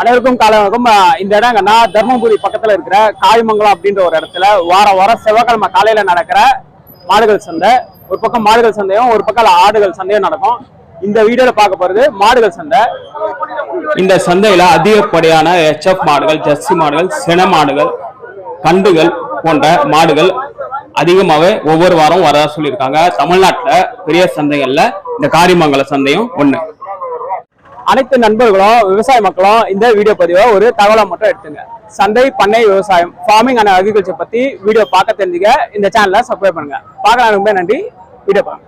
அனைவருக்கும் காலைக்கும் வணக்கம். இந்த இடம் எங்கன்னா தர்மபுரி பக்கத்துல இருக்கிற காய்மங்கலம் அப்படின்ற ஒரு இடத்துல வாரம் வாரம் செவ்வாய்க்கிழமை காலையில நடக்கிற மாடுகள் சந்தை. ஒரு பக்கம் மாடுகள் சந்தையும் ஒரு பக்கம் ஆடுகள் சந்தையும் நடக்கும். இந்த வீடியோல பார்க்க போறது மாடுகள் சந்தை. இந்த சந்தையில அதிகப்படியான எச்எஃப் மாடுகள் ஜெர்சி மாடுகள் சின மாடுகள் கண்டுகள் போன்ற மாடுகள் அதிகமாகவே ஒவ்வொரு வாரம் வரதா சொல்லியிருக்காங்க. தமிழ்நாட்டில் பெரிய சந்தைகள்ல இந்த காரிமங்கல சந்தையும் ஒன்று அனைத்து நண்பர்களும் விவசாய மக்களும் இந்த வீடியோ பதிவை ஒரு தகவலை மட்டும் எடுத்துங்க. சந்தை பண்ணை விவசாயம் ஃபார்மிங் அண்ட் அக்ரிகல்ச்சர் பத்தி வீடியோ பார்க்க தெரிஞ்சுக்க இந்த சேனலை சப்ஸ்கிரைப் பண்ணுங்க. பார்க்கலாம் ரொம்ப நன்றி. வீடியோ பாருங்க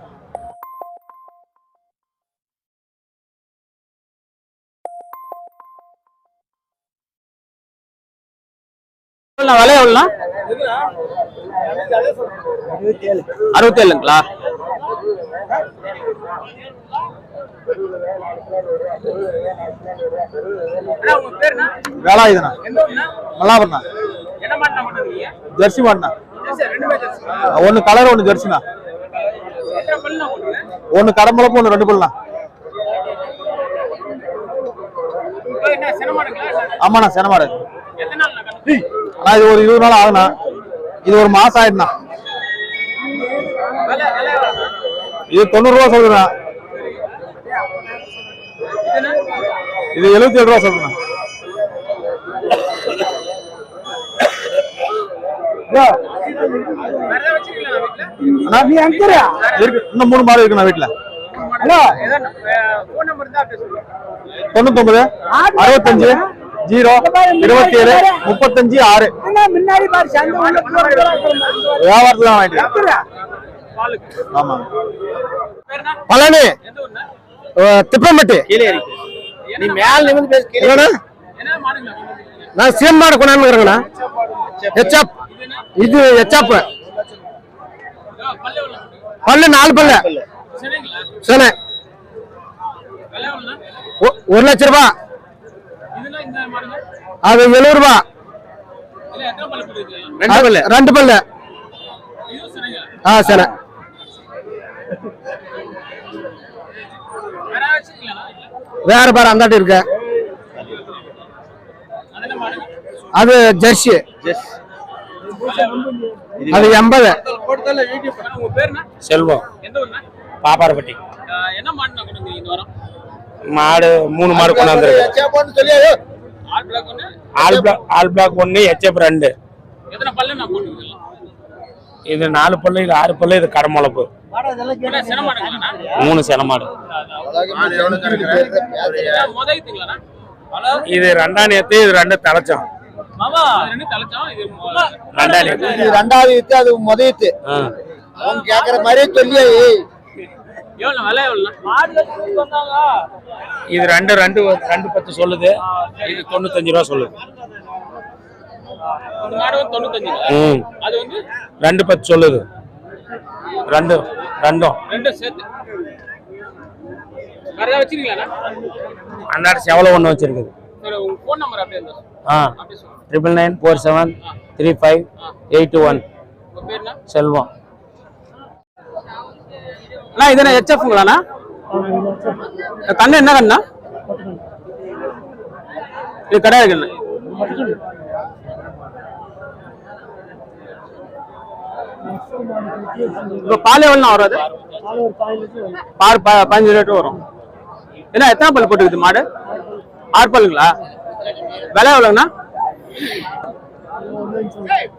விலை எவ்வளோண்ணா? அறுபத்தி ஏழுங்களா வேலாயுதனா மல்லாபுரண்ணா ஜெர்சி மாடுண்ணா. ஒன்னு கலர் ஒன்னு ஜெர்சிண்ணா. ஒன்னு கடம்பளப்பு ஒன்னு ரெண்டு பல்லுண்ணா. ஆமாண்ணா சென மாடு. அண்ணா இது ஒரு இருபது நாள் ஆகுண்ணா. இது ஒரு மாசம் ஆயிடுண்ணா. இது தொண்ணூறு ரூபா சொல்லுண்ணா இது எழுபத்தி ஏழு ரூபா இருக்கு. இன்னும் மூணு மாடு இருக்குண்ணா வீட்டுல தொண்ணூத்தொன்பது அறுபத்தஞ்சு ஜீரோ இருபத்தி ஏழு முப்பத்தஞ்சு ஆறு. முன்னாடி பாரு. சந்தை உள்ள வியாபாரத்துல வாங்கிட்டு ஆமா பழனி. திப்பம்பட்டி நான் சேம் மாடு கொண்டாந்துக்கிறேங்கண்ணா ஹெச்அப் இது ஹெச்அப் பல்லு நாலு பல்லு. சரி ஒ- ஒரு லட்ச ரூபா. அது எழுபது ரூபா. ரெண்டு பல்லு. ரெண்டு பல்லு. ஆ சரி வேற பாரு அந்தாட்டி இருக்கு. அது ஜெர்சி. அது எண்பது. செல்வம். பாப்பாரப்பட்டி. என்ன மாடுனா கொண்டு வந்தீங்க இந்த வாரம் மாடு மூணு மாடு கொண்டாந்துருக்கு ஆல் பிளாக் ஆல் பிளாக் ஒன்று ஹெச்எப் ரெண்டு எத்தனை பல்லு நான் போட்டுருக்கேன் இது நாலு பல்லு இது ஆறு பல்லு இது கடமுளப்பு. மூணு சென மாடு முதல்ல இது ரெண்டாம் நேத்து இது ரெண்டு தலைச்சம். ரெண்டாவது இத்து அது முதலித்து. அவங்க கேக்குற மாதிரியே சொல்லி இது ரெண்டு ரெண்டு ரெண்டு பத்து சொல்லுது. இது தொண்ணூத்தஞ்சு ரூபா சொல்லுது ஒரு மாடு வந்து தொண்ணூத்தஞ்சு ம். ரெண்டு பத்து சொல்லுது. ரெண்டு ரெண்டும். அன்னாடு செவலை ஒன்று வச்சிருக்குது? ஆ. Triple nine four seven three five eight one. Selvam. அண்ணா இது என்ன ஹெச்எஃப்ங்களாண்ணா கண்ணு என்ன கண்ணா? இது கிடையாது கண்ணு? இப்போ பால் எவ்வளோ வரும் அது? பால் பதினஞ்சு லிட்டர் வரும். என்ன எத்தனை பல் போட்டுக்குது மாடு? ஆறு பல்லுங்களா? விலை எவ்வளோங்கண்ணா?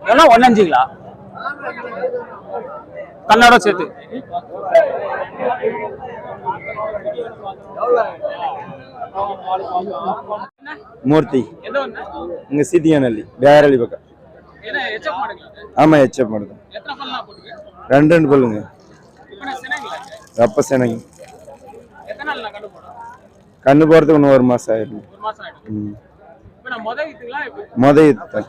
எவ்வளோ ஒன்னஞ்சுங்களா கண்ணோட சேர்த்து. மூர்த்தி. இங்க சீதியானல்லி பேரளி பக்கம்? ஆமா எச்சப் மாடுதான் ரெண்டு ரெண்டு பல்லுங்க வெப்ப சேனைங்க கண்ணு போகிறதுக்கு இன்னும் ஒரு மாதம் ஆயிடும் ம். மொதல் யுத்தம்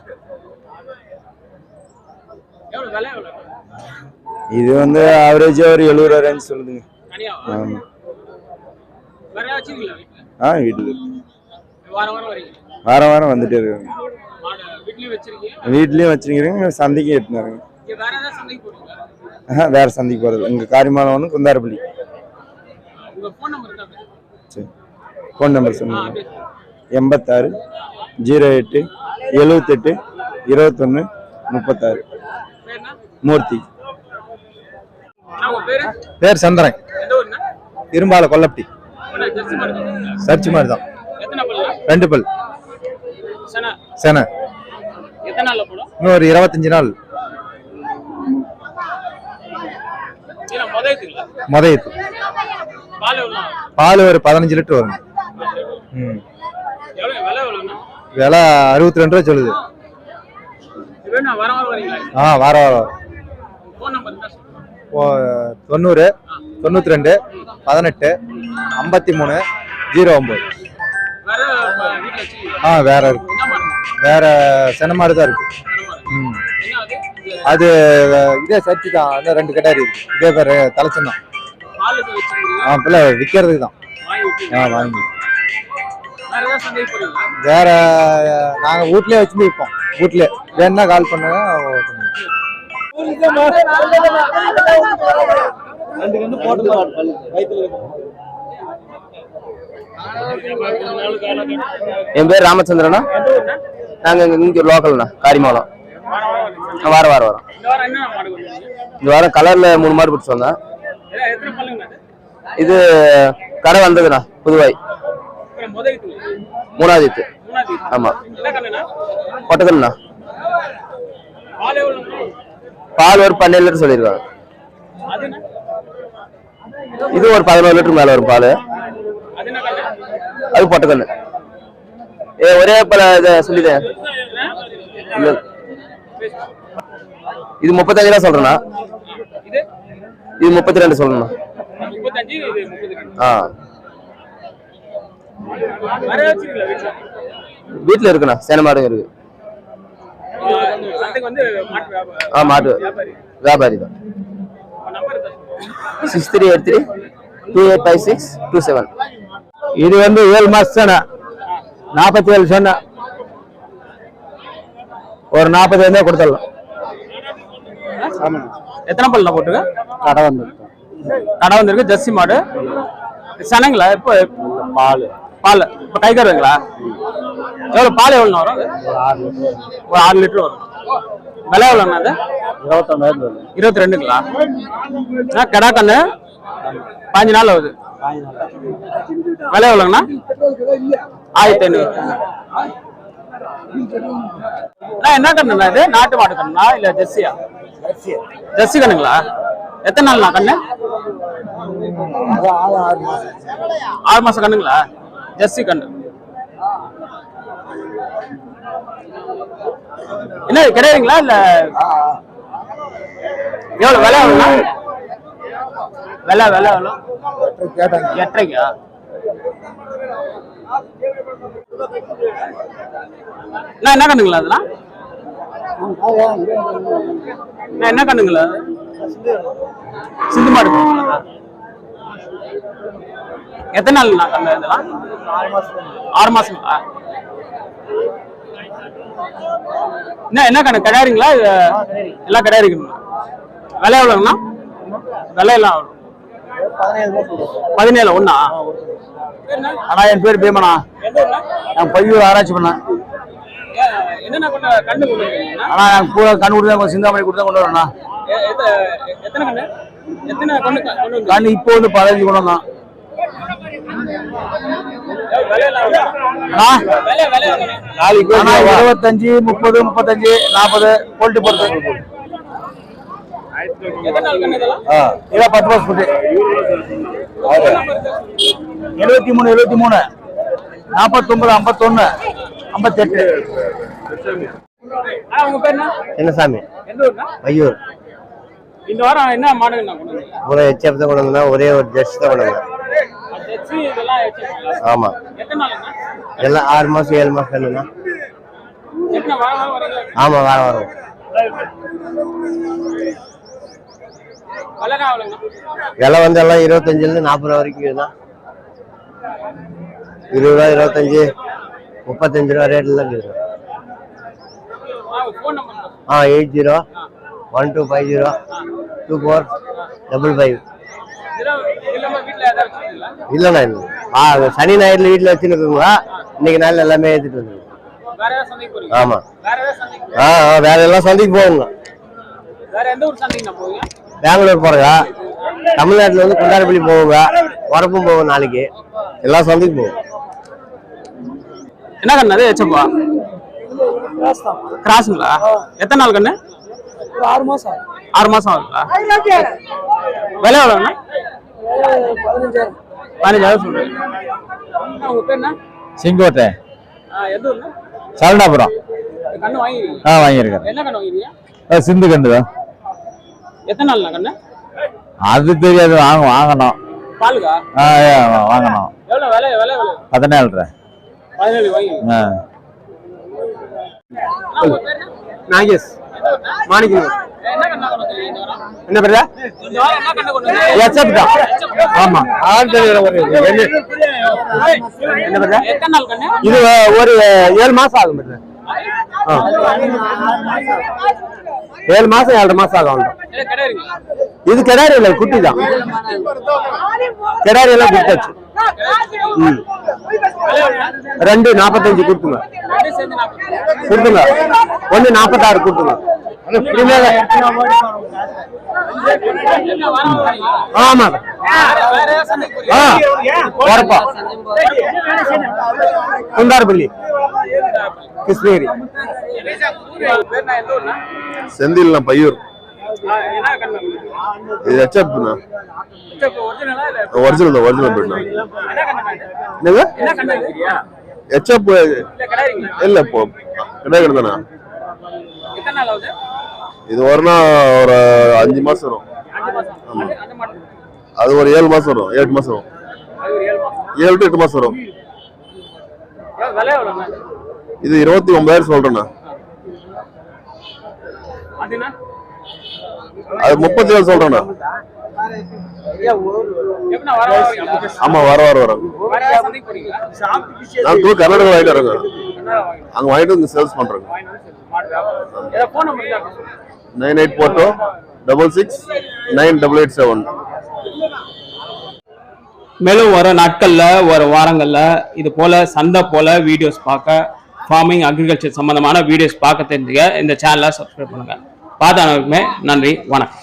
இது வந்து ஆவரேஜாக ஒரு எழுபது ரூபா ரேஞ்ச் சொல்லுதுங்க. ஆமாம் ஆ வீட்டுல. வாரம் வாரம் வந்துட்டே இருக்காங்க. வீட்லேயும் வச்சிருக்கீங்க? சந்தைக்கு எட்டுனாருங்க வேற சந்தைக்கு போறது. இங்க காரிமாலம் ஒன்று குந்தாரப்பள்ளி சரி. ஃபோன் நம்பர் சொல்லுங்க. எண்பத்தாறு ஜீரோ எட்டு எழுவத்தெட்டு இருபத்தொன்று முப்பத்தாறு. மூர்த்தி. பேரு? சந்திரன். இரும்பால கொல்லப்பட்டி? சர்ச் மாதிரி தான். ரெண்டு பல். சனா. ஒரு இருபத்தஞ்சு நாள் இல்ல முதல்ல பால் ஒரு பதினஞ்சு லிட்டர் வரும். ம். விலை அறுபத்தி ரெண்டு ரூபா சொல்லுது. வர வர ஆ வார வாரம் ஓ, தொண்ணூறு தொண்ணூற்றி ரெண்டு பதினெட்டு ஐம்பத்தி மூணு ஜீரோ ஒம்பது. வேற ஆ வேற இருக்கு. மாடு வேற செனமாடு தான் இருக்கு. ம். அது இதே சர்ச்சு தான். அந்த ரெண்டு கட்டாரி இருக்கு. இதே பேர் தலைச்சம் ஆ பிள்ளை விற்கிறதுக்கு தான். ஆ வாங்கி. வேற நாங்கள் வீட்லயே வச்சு விற்போம் வீட்லயே வேணும்னா கால் பண்ணுங்க. என் பேர் ராமச்சந்திரனா? நாங்க இங்க இங்க லோக்கல்ண்ணா காரிமங்கலம் வார வாரம் வரோம் இந்த வாரம்? இந்த வாரம் கலர்ல மூணு மாடு பிடிச்சி வந்தேன். இது? கடை வந்ததுண்ணா புதுவாய். மூணாவது. ஆமா. கொட்டக்கல்ண்ணா பால் ஒரு பன்னெண்டு லிட்டர் சொல்லியிருக்காங்க. அதுண்ணா? இது ஒரு பதினோரு லிட்டர் மேல வரும் பால். அது பொட்டக்கண்ணு ஏ ஒரே பல இதை சொல்லிட்டேன். இது முப்பத்தஞ்சு ரூபா சொல்றேண்ணா. இது முப்பத்தி ரெண்டு முப்பது ஆ. வீட்டுல இருக்குண்ணா சேன மாடும் இருக்கு. ஆ மாட்டு வியாபாரி. தான். Six three eight three two eight five six two seven இது வந்து ஏழு மாசம் தானே? நாற்பத்தி ஏழு சொன்னேன் ஒரு நாற்பது வந்தே கொடுத்துடலாம். எத்தனை பல்ல போட்டுங்க கடை வந்து கடை வந்திருக்கு ஜெர்சி மாடு. சனங்களா? இப்போ பால். பால். இப்போ கை கருவீங்களா? எவ்வளோ பால் எவ்வளோ வரும்? ஒரு ஆறு லிட்டர் வரும். விலை எவ்வளோண்ணா அது? இருபத்தொன்னாயிரம் இருபத்தி ரெண்டுங்களா ஆ கடா கண்ணு? பாஞ்சு நாள் ஆகுது விலை எவ்வளோங்கண்ணா ஆயிரத்தி ஐநூறு. என்ன கண்ணுண்ணா இது? நாட்டு மாடு கண்ணுண்ணா இல்ல ஜெர்சியா? ஜெர்சி கண்ணுங்களா? எத்தனை நாள்ண்ணா கண்ணு? ஆறு மாசம். கண்ணுங்களா? ஜெர்சி கண்ணு. என்ன கிடையாதுங்களா இல்ல? எவ்வளவு விலை எவ்வளோ விலை விலை எவ்வளோ எட்டரைக்கா? என்ன கண்ணுங்களா அதெல்லாம்? என்ன கண்ணுங்களா? சிந்து மாடு? எத்தனை நாள் கண்ணு இதெல்லாம்? ஆறு மாசங்களா என்ன என்ன கண்ணு கிடையாதுங்களா எல்லாம் கிடையாதுங்களா விலை எவ்வளோங்கண்ணா விலை எல்லாம் பதினேழு ஒண்ணா? ஆனா என் பேர் பீமனா? நான் பையூர் ஆராய்ச்சி பண்ணேன். என்னென்ன கொண்டு கண்ணு கொண்டு வரீங்கண்ணா? ஆனா நான் பூரா கண்ணு கொடுத்தா கொஞ்சம் சிந்தாமணி கொடுத்தா எத்தனை கொண்டு வந்து கண்ணு இப்போ வந்து பதினஞ்சு? நாளைக்கு ஆனா இருபத்தஞ்சு முப்பது முப்பத்தஞ்சு நாற்பது போல்ட்டு பொறுத்து. இதெல்லாம்? இதான் பத்து மாசம் குட்டி எழுபத்தி மூணு எழுபத்தி மூணு. நாற்பத்தொன்பது ஐம்பத்தொன்னு. ஐம்பத்தெட்டு. என்ன? சாமி? ஐயூர் இந்த வாரம் என்ன மாடு ஒரு ஹெச்எஃப் தான் கொண்டு வந்தா ஒரே ஒரு ஜெர்சி தான் கொண்டு வந்தேன்? ஆமா. எல்லாம் ஆறு மாசம் ஏழு மாசம் வரீங்க ஆமா வாரம் வரும் விலை வந்து எல்லாம் இருபத்தஞ்சுல இருந்து நாற்பது ரூபா வரைக்கும் இருபது ரூபா இருபத்தஞ்சு. முப்பத்தஞ்சு ரூபா ரேட்லாம் இருக்குது. ஆ eight zero one two five zero two four double five இல்லைண்ணா இல்லை ஆ சனி ஞாயிறு வீட்டில் வச்சுருக்குங்களா இன்னைக்கு நாள் எல்லாமே ஏற்றிட்டு வந்துருக்கோம் ஆமாம் ஆமா. ஆ ஆ, வேற எல்லாம் சந்தைக்கு போகுங்க பெங்களூர் போறதா? தமிழ்நாட்டுல வந்து குண்டாரப்பள்ளி போகுங்க உரப்பும் போவோம் நாளைக்கு. எல்லா சந்தைக்கு போகும் என்ன கண்ணு? அது ஏச்சப்பா கிராஸுங்களா எத்தனை நாள் கண்ணு? ஆறு மாசம் ஆறு மாசம் ஆகுங்களா விலை எவ்வளோண்ணா பதினஞ்சாயிரம். பதினஞ்சாயிரம் என்ன? செங்கோட்டை. வாங்கிருக்கீங்க. ஆ வாங்கியிருக்கேன். என்ன கண்ணு வாங்கிருக்கீங்க? சிந்து கண்டு தான். எத்தனை நாள்ண்ணா கண்ணு? அது தெரியாது வாங்க வாங்கணும். பாலுக்கா? ஆ ஏ, வாங்கணும். பதினேழு நாகேஷ் மாணிக்கம் என்ன வந்தீங்க? எச்சப் தான் ஆமா ஆள் என்ன பண்ணுற? எத்தனை நாள் கண்ணு? இது ஒரு ஏழு மாசம் ஆகும். ஆ. ஏழு மாசம் ஏழரை மாசம் ஆகும். இது கிடாரி இல்லை குட்டி தான் கிடாரி எல்லாம் எவ்வளோ? ரெண்டு நாற்பத்தஞ்சு கொடுத்துங்க. கொடுத்துங்க ஒன்று நாற்பத்தாறு கொடுத்துங்க? ஆமா ஆ? வரப்பா குந்தாரப்பள்ளி கிருஷ்ணகிரி? செந்தில்னா பையூர்? இது ஹெச்எப்னா இது ஒரிஜினல் தான் ஒரிஜினல் பெட்னா இது? என்னங்க இல்ல இப்போ இது ஒரு அஞ்சு மாசம் வரும். அது- ஒரு ஏழு மாசம் வரும் எட்டு மாசம் வரும். ஏழு ஏழு டு எட்டு மாசம் வரும். இது இருபத்தி ஒன்பதாயிரம் சொல்றேண்ணா. அது முப்பத்தி ஏழு சொல்றேண்ணா? ஆமா வர வர வர? நான் தூள் கர்நாடகா வாங்கிட்டு வரேங்க அங்க வாங்கிட்டு வந்து சேல்ஸ் பண்றேங்க? Nine eight four two double six nine double eight seven மேலும் வர நாட்கள்ல வர வாரங்கள்ல இது போல சந்தை போல வீடியோஸ் பார்க்க ஃபார்மிங் அக்ரிகல்ச்சர் சம்பந்தமான வீடியோஸ் பார்க்க தெரிஞ்சுக்க இந்த சேனலை சப்ஸ்கிரைப் பண்ணுங்க பார்த்த நன்றி. வணக்கம்.